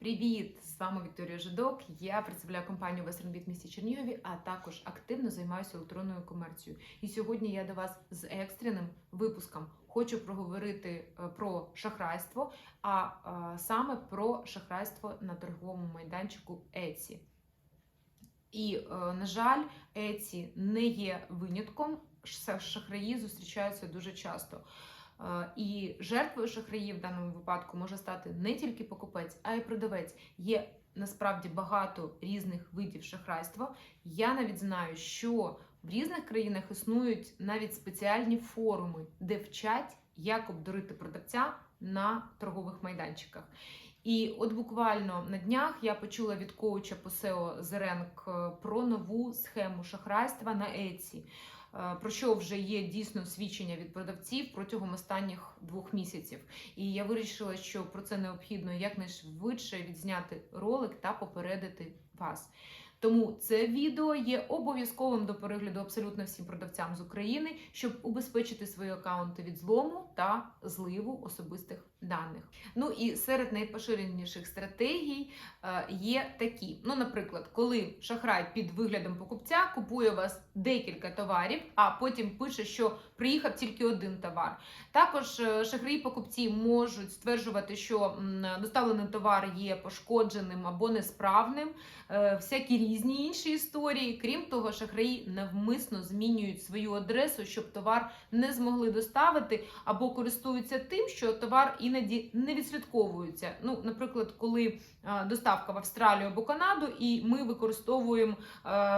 Привіт! З вами Вікторія Жидок. Я представляю компанію Вестернбіт в місті Чернігові, а також активно займаюся електронною комерцією. І сьогодні я до вас з екстреним випуском хочу проговорити е, про шахрайство, а е, саме про шахрайство на торговому майданчику Etsy. І, е, на жаль, Etsy не є винятком. Шахраї зустрічаються дуже часто. І жертвою шахраїв в даному випадку може стати не тільки покупець, а й продавець. Є насправді багато різних видів шахрайства. Я навіть знаю, що в різних країнах існують навіть спеціальні форуми, де вчать, як обдурити продавця на торгових майданчиках. І от буквально на днях я почула від коуча по SEO Зеренк про нову схему шахрайства на Etsy е, про що вже є дійсно свідчення від продавців протягом останніх двох місяців. І я вирішила, що про це необхідно якнайшвидше відзняти ролик та попередити вас. Тому це відео є обов'язковим до перегляду абсолютно всім продавцям з України, щоб убезпечити свої акаунти від злому та зливу особистих даних. Ну і серед найпоширеніших стратегій е, є такі: ну, наприклад, коли шахрай під виглядом покупця купує у вас декілька товарів, а потім пише, що приїхав тільки один товар. Також е, шахраї покупці можуть стверджувати, що доставлений товар є пошкодженим або несправним, е, всякі різні інші історії. Крім того, шахраї навмисно змінюють свою адресу, щоб товар не змогли доставити, або користуються тим, що товар іноді не відслідковується. Ну, наприклад, коли доставка в Австралію або Канаду, і ми використовуємо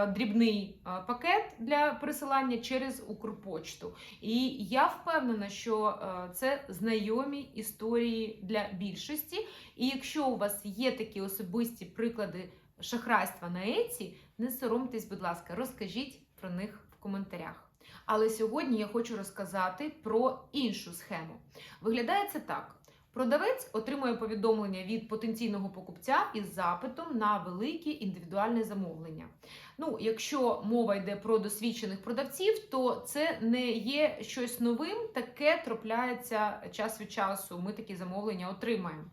дрібний пакет для пересилання через Укрпочту. І я впевнена, що це знайомі історії для більшості. І якщо у вас є такі особисті приклади шахрайства на Еці, не соромтесь, будь ласка, розкажіть про них в коментарях. Але сьогодні я хочу розказати про іншу схему. Виглядає це так. Продавець отримує повідомлення від потенційного покупця із запитом на велике індивідуальне замовлення. Ну, якщо мова йде про досвідчених продавців, то це не є щось новим, таке трапляється час від часу. Ми такі замовлення отримаємо.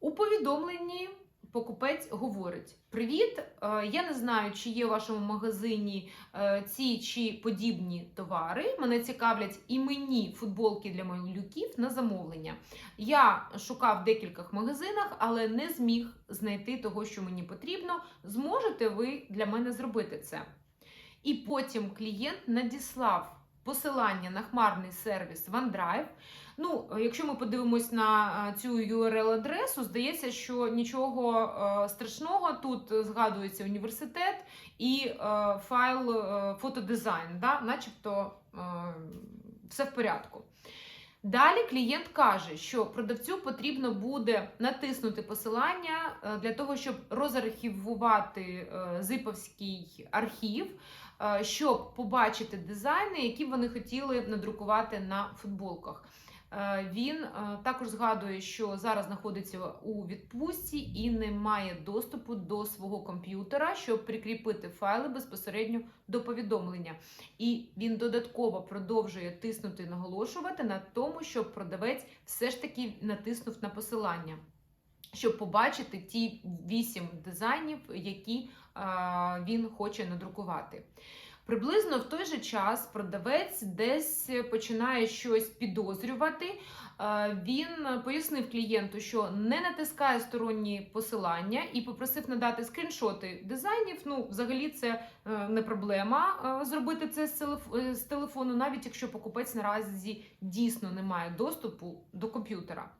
У повідомленні покупець говорить: Привіт! е, Я не знаю, чи є у вашому магазині е, ці чи подібні товари. Мене цікавлять іменні футболки для малюків на замовлення. Я шукав в декількох магазинах, але не зміг знайти того, що мені потрібно. Зможете ви для мене зробити це? І потім клієнт надіслав посилання на хмарний сервіс OneDrive. Ну, якщо ми подивимось на е, цю URL-адресу, здається, що нічого е, страшного тут згадується університет і е, файл е, фотодизайн, да? начебто е, все в порядку. Далі клієнт каже, що продавцю потрібно буде натиснути посилання е, для того, щоб розархівувати е, зиповський архів, е, щоб побачити дизайни, які б вони хотіли надрукувати на футболках. Е, Він е, також згадує, що зараз знаходиться у відпустці і не має доступу до свого комп'ютера, щоб прикріпити файли безпосередньо до повідомлення. І він додатково продовжує тиснути і наголошувати на тому, щоб продавець все ж таки натиснув на посилання. Щоб побачити ті вісім дизайнів, які е, він хоче надрукувати. Приблизно в той же час продавець десь починає щось підозрювати. Е, Він пояснив клієнту, що не натискає сторонні посилання і попросив надати скріншоти дизайнів. Ну, взагалі, це е, не проблема зробити це з телефону, навіть якщо покупець наразі дійсно не має доступу до комп'ютера.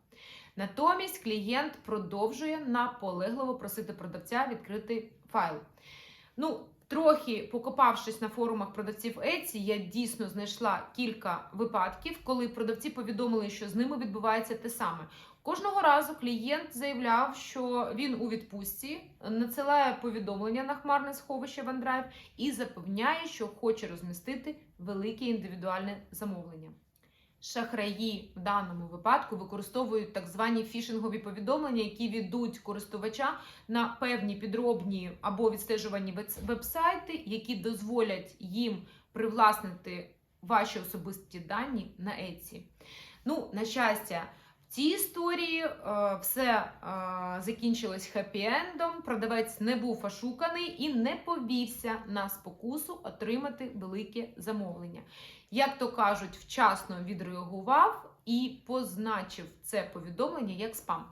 Натомість клієнт продовжує наполегливо просити продавця відкрити файл. Ну, трохи покопавшись на форумах продавців Etsy, я дійсно знайшла кілька випадків, коли продавці повідомили, що з ними відбувається те саме. Кожного разу клієнт заявляв, що він у відпустці, надсилає повідомлення на хмарне сховище OneDrive і запевняє, що хоче розмістити велике індивідуальне замовлення. Шахраї в даному випадку використовують так звані фішингові повідомлення, які ведуть користувача на певні підробні або відстежувані веб- вебсайти, які дозволять їм привласнити ваші особисті дані на Etsy. Ну, на щастя, цій історії е, все е, закінчилось хеппі-ендом. Продавець не був ошуканий і не повівся на спокусу отримати велике замовлення. Як то кажуть, вчасно відреагував і позначив це повідомлення як спам.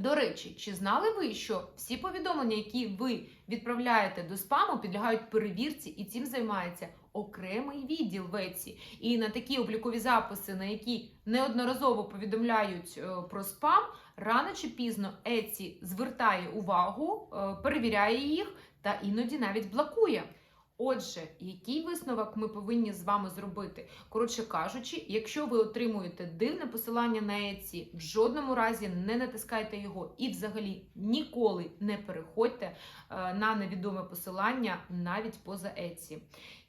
До речі, чи знали ви, що всі повідомлення, які ви відправляєте до спаму, підлягають перевірці, і цим займається окремий відділ в Etsy. І на такі облікові записи, на які неодноразово повідомляють е, про спам, рано чи пізно Etsy звертає увагу, е, перевіряє їх та іноді навіть блокує. Отже, який висновок ми повинні з вами зробити? Коротше кажучи, якщо ви отримуєте дивне посилання на Etsy, в жодному разі не натискайте його і взагалі ніколи не переходьте е, на невідоме посилання навіть поза Etsy.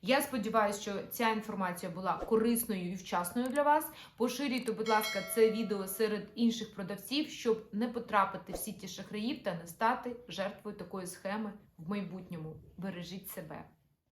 Я сподіваюся, що ця інформація була корисною і вчасною для вас. Поширюйте, будь ласка, це відео серед інших продавців, щоб не потрапити в сіті шахраїв та не стати жертвою такої схеми в майбутньому. Бережіть себе.